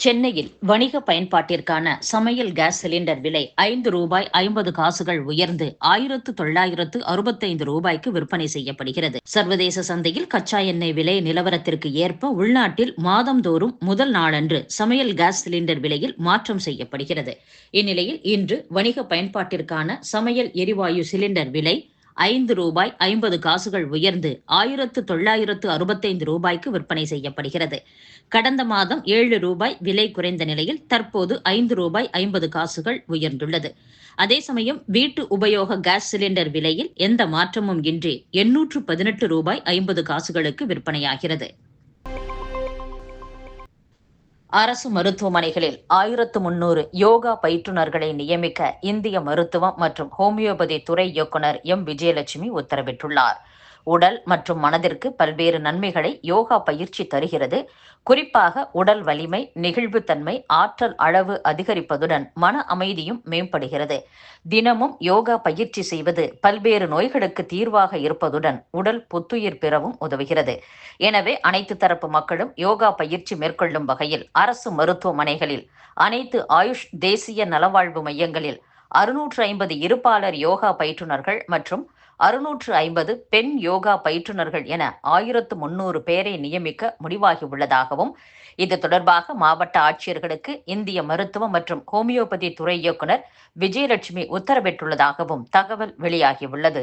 சென்னையில் வணிக பயன்பாட்டிற்கான சமையல் கேஸ் சிலிண்டர் விலை ஐந்து ரூபாய் ஐம்பது காசுகள் உயர்ந்து ஆயிரத்து தொள்ளாயிரத்து அறுபத்தைந்து ரூபாய்க்கு விற்பனை செய்யப்படுகிறது. சர்வதேச சந்தையில் கச்சா எண்ணெய் விலை நிலவரத்திற்கு ஏற்ப உள்நாட்டில் மாதந்தோறும் முதல் நாளன்று சமையல் கேஸ் சிலிண்டர் விலையில் மாற்றம் செய்யப்படுகிறது. இந்நிலையில் இன்று வணிக பயன்பாட்டிற்கான சமையல் எரிவாயு சிலிண்டர் விலை ஐந்து ரூபாய் ஐம்பது காசுகள் உயர்ந்து ஆயிரத்து தொள்ளாயிரத்து அறுபத்தைந்து ரூபாய்க்கு விற்பனை செய்யப்படுகிறது. கடந்த மாதம் ஏழு ரூபாய் விலை குறைந்த நிலையில் தற்போது ஐந்து ரூபாய் ஐம்பது காசுகள் உயர்ந்துள்ளது. அதே சமயம் வீட்டு உபயோக கேஸ் சிலிண்டர் விலையில் எந்த மாற்றமும் இன்றி எண்ணூற்று பதினெட்டு ரூபாய் ஐம்பது காசுகளுக்கு விற்பனையாகிறது. அரசு மருத்துவமனைகளில் ஆயிரத்து முன்னூறு யோகா பயிற்றுநர்களை நியமிக்க இந்திய மருத்துவம் மற்றும் ஹோமியோபதி துறை இயக்குனர் எம். விஜயலட்சுமி உத்தரவிட்டுள்ளார். உடல் மற்றும் மனதிற்கு பல்வேறு நன்மைகளை யோகா பயிற்சி தருகிறது. குறிப்பாக உடல் வலிமை நெகிழ்வுத்தன்மை ஆற்றல் அளவு அதிகரிப்பதுடன் மன அமைதியும் மேம்படுகிறது. தினமும் யோகா பயிற்சி செய்வது பல்வேறு நோய்களுக்கு தீர்வாக இருப்பதுடன் உடல் புத்துயிர் பெறவும் உதவுகிறது. எனவே அனைத்து தரப்பு மக்களும் யோகா பயிற்சி மேற்கொள்ளும் வகையில் அரசு மருத்துவமனைகளில் அனைத்து ஆயுஷ் தேசிய நலவாழ்வு மையங்களில் அறுநூற்று ஐம்பது இருப்பாளர் யோகா பயிற்றுனர்கள் மற்றும் அறுநூற்று ஐம்பது பெண் யோகா பயிற்றுனர்கள் என ஆயிரத்து முன்னூறு பேரை நியமிக்க முடிவாகியுள்ளதாகவும் இது தொடர்பாக மாவட்ட ஆட்சியர்களுக்கு இந்திய மருத்துவ மற்றும் ஹோமியோபதி துறை இயக்குனர் விஜயலட்சுமி உத்தரவிட்டுள்ளதாகவும் தகவல் வெளியாகியுள்ளது.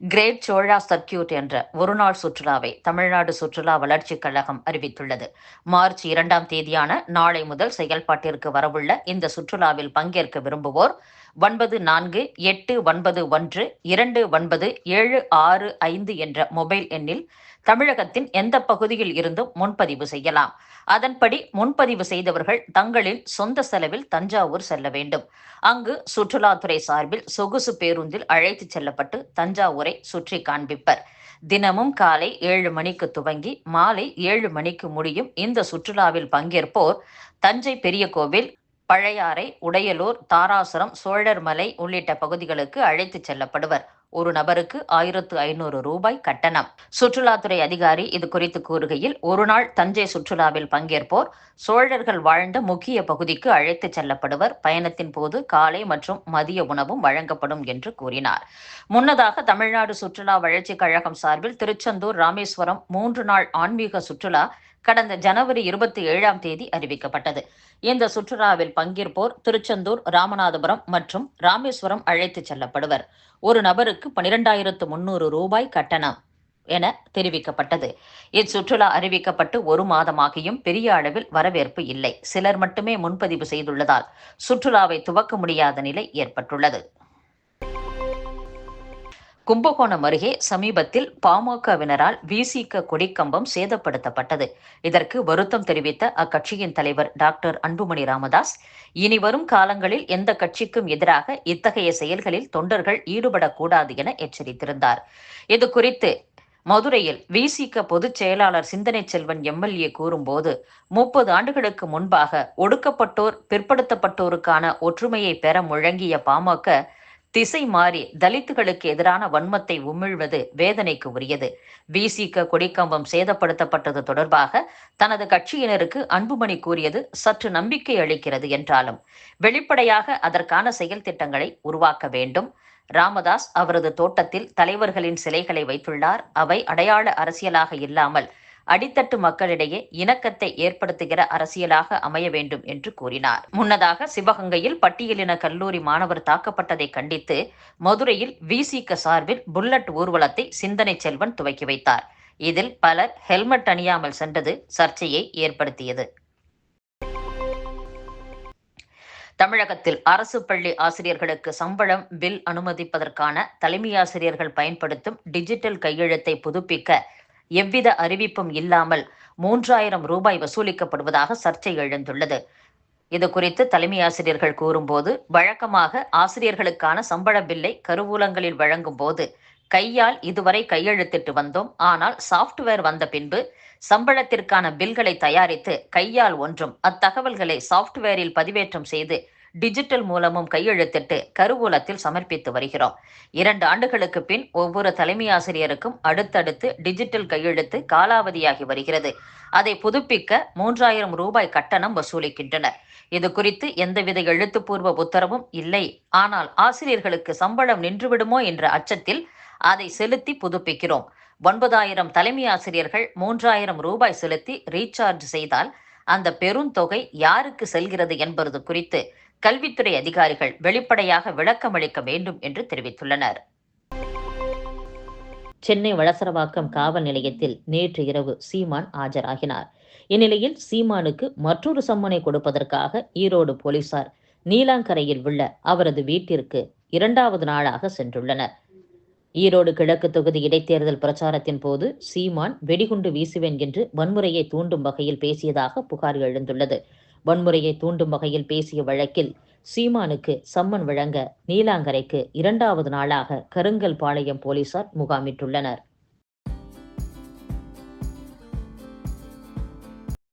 கிரேட் சோழா சர்க்கியூட் என்ற ஒருநாள் சுற்றுலாவை தமிழ்நாடு சுற்றுலா வளர்ச்சிக் கழகம் அறிவித்துள்ளது. மார்ச் இரண்டாம் தேதியான நாளை முதல் செயல்பாட்டிற்கு வரவுள்ள இந்த சுற்றுலாவில் பங்கேற்க விரும்புவோர் ஒன்பது நான்கு எட்டு ஒன்பது ஒன்று இரண்டு ஒன்பது ஏழு ஆறு ஐந்து என்ற மொபைல் எண்ணில் தமிழகத்தின் எந்த பகுதியில் இருந்தும் முன்பதிவு செய்யலாம். அதன்படி முன்பதிவு செய்தவர்கள் தங்களின் சொந்த செலவில் தஞ்சாவூர் செல்ல வேண்டும். அங்கு சுற்றுலாத்துறை சார்பில் சொகுசு பேருந்தில் அழைத்துச் செல்லப்பட்டு தஞ்சாவூர் சுற்றி காண்பிப்பர். தினமும் காலை ஏழு மணிக்கு துவங்கி மாலை ஏழு மணிக்கு முடியும். இந்த சுற்றுலாவில் பங்கேற்போர் தஞ்சை பெரிய கோவில் பழையாறை உடையலூர் தாராசுரம் சோழர்மலை உள்ளிட்ட பகுதிகளுக்கு அழைத்துச் செல்லப்படுவர். ஒரு நபருக்கு ஆயிரத்து ஐநூறு ரூபாய் கட்டணம். சுற்றுலாத்துறை அதிகாரி இது குறித்து கூறுகையில் ஒரு நாள் தஞ்சை சுற்றுலாவில் பங்கேற்போர் சோழர்கள் வாழ்ந்த முக்கிய பகுதிக்கு அழைத்துச் செல்லப்படுவர். பயணத்தின் போது காலை மற்றும் மதிய உணவும் வழங்கப்படும் என்று கூறினார். முன்னதாக தமிழ்நாடு சுற்றுலா வளர்ச்சிக் கழகம் சார்பில் திருச்செந்தூர் ராமேஸ்வரம் மூன்று நாள் ஆன்மீக சுற்றுலா கடந்த ஜனவரி இருபத்தி ஏழாம் தேதி அறிவிக்கப்பட்டது. இந்த சுற்றுலாவில் பங்கேற்போர் திருச்செந்தூர் ராமநாதபுரம் மற்றும் ராமேஸ்வரம் அழைத்துச் செல்லப்படுவர். ஒரு நபருக்கு பனிரெண்டாயிரத்து முன்னூறு ரூபாய் கட்டணம் என தெரிவிக்கப்பட்டது. இச்சுற்றுலா அறிவிக்கப்பட்டு ஒரு மாதமாகியும் பெரிய அளவில் வரவேற்பு இல்லை. சிலர் மட்டுமே முன்பதிவு செய்துள்ளதால் சுற்றுலாவை துவக்க முடியாத நிலை ஏற்பட்டுள்ளது. கும்பகோணம் அருகே சமீபத்தில் பாமகவினரால் விசிக கொடிக்கம்பம் சேதப்படுத்தப்பட்டது. இதற்கு வருத்தம் தெரிவித்த அக்கட்சியின் தலைவர் டாக்டர் அன்புமணி ராமதாஸ் இனி வரும் காலங்களில் எந்த கட்சிக்கும் எதிராக இத்தகைய செயல்களில் தொண்டர்கள் ஈடுபடக்கூடாது என எச்சரித்திருந்தார். இது குறித்து மதுரையில் விசிக பொதுச் செயலாளர் சிந்தனை செல்வன் எம்எல்ஏ கூறும்போது முப்பது ஆண்டுகளுக்கு முன்பாக ஒடுக்கப்பட்டோர் பிற்படுத்தப்பட்டோருக்கான ஒற்றுமையை பெற முழங்கிய பாமக திசை மாறி தலித்துகளுக்கு எதிரான வன்மத்தை உமிழ்வது வேதனைக்கு உரியது. விசிக கொடிக்கம்பம் சேதப்படுத்தப்பட்டது தொடர்பாக தனது கட்சியினருக்கு அன்புமணி கூறியது சற்று நம்பிக்கை அளிக்கிறது என்றாலும் வெளிப்படையாக அதற்கான செயல் திட்டங்களை உருவாக்க வேண்டும். ராமதாஸ் அவரது தோட்டத்தில் தலைவர்களின் சிலைகளை வைத்துள்ளார். அவை அடையாள அரசியலாக இல்லாமல் அடித்தட்டு மக்களிடையே இணக்கத்தை ஏற்படுத்துகிற அரசியலாக அமைய வேண்டும் என்று கூறினார். முன்னதாக சிவகங்கையில் பட்டியலின கல்லூரி மாணவர் தாக்கப்பட்டதை கண்டித்து மதுரையில் விசிக சார்பில் புல்லட் ஊர்வலத்தை சிந்தனை செல்வன் துவக்கி வைத்தார். இதில் பலர் ஹெல்மெட் அணியாமல் சென்றது சர்ச்சையை ஏற்படுத்தியது. தமிழகத்தில் அரசு பள்ளி ஆசிரியர்களுக்கு சம்பளம் பில் அனுமதிப்பதற்கான தலைமை ஆசிரியர்கள் பயன்படுத்தும் டிஜிட்டல் கையெழுத்தை புதுப்பிக்க எவ்வித அறிவிப்பும் இல்லாமல் மூன்றாயிரம் ரூபாய் வசூலிக்கப்படுவதாக சர்ச்சை எழுந்துள்ளது. இது குறித்து தலைமை ஆசிரியர்கள் கூறும்போது வழக்கமாக ஆசிரியர்களுக்கான சம்பள பில்லை கருவூலங்களில் வழங்கும் போது கையால் இதுவரை கையெழுத்திட்டு வந்தோம். ஆனால் சாஃப்ட்வேர் வந்த பின்பு சம்பளத்திற்கான பில்களை தயாரித்து கையால் ஒன்றும் அத்தகவல்களை சாஃப்ட்வேரில் பதிவேற்றம் செய்து டிஜிட்டல் மூலமும் கையெழுத்திட்டு கருவூலத்தில் சமர்ப்பித்து வருகிறோம். இரண்டு ஆண்டுகளுக்கு பின் ஒவ்வொரு தலைமை ஆசிரியருக்கும் அடுத்தடுத்து டிஜிட்டல் கையெழுத்து காலாவதியாகி வருகிறது. அதை புதுப்பிக்க மூன்றாயிரம் ரூபாய் கட்டணம் வசூலிக்கின்றனர். இது குறித்து எந்தவித எழுத்துப்பூர்வ உத்தரவும் இல்லை. ஆனால் ஆசிரியர்களுக்கு சம்பளம் நின்றுவிடுமோ என்ற அச்சத்தில் அதை செலுத்தி புதுப்பிக்கிறோம். ஒன்பதாயிரம் தலைமை ஆசிரியர்கள் மூன்றாயிரம் ரூபாய் செலுத்தி ரீசார்ஜ் செய்தால் அந்த பெருந்தொகை யாருக்கு செல்கிறது என்பது குறித்து கல்வித்துறை அதிகாரிகள் வெளிப்படையாக விளக்கமளிக்க வேண்டும் என்று தெரிவித்துள்ளனர். சென்னை வளசரவாக்கம் காவல் நிலையத்தில் நேற்று இரவு சீமான் ஆஜராகினார். இந்நிலையில் சீமானுக்கு மற்றொரு சம்மனை கொடுப்பதற்காக ஈரோடு போலீசார் நீலாங்கரையில் உள்ள அவரது வீட்டிற்கு இரண்டாவது நாளாக சென்றுள்ளனர். ஈரோடு கிழக்கு தொகுதி இடைத்தேர்தல் பிரச்சாரத்தின் போது சீமான் வெடிகுண்டு வீசுவேன் என்று வன்முறையை தூண்டும் வகையில் பேசியதாக புகார் எழுந்துள்ளது. வன்முறையை தூண்டும் வகையில் பேசிய வழக்கில் சீமானுக்கு சம்மன் வழங்க நீலாங்கரைக்கு இரண்டாவது நாளாக கருங்கல் பாளையம் போலீசார் முகாமிட்டுள்ளனர்.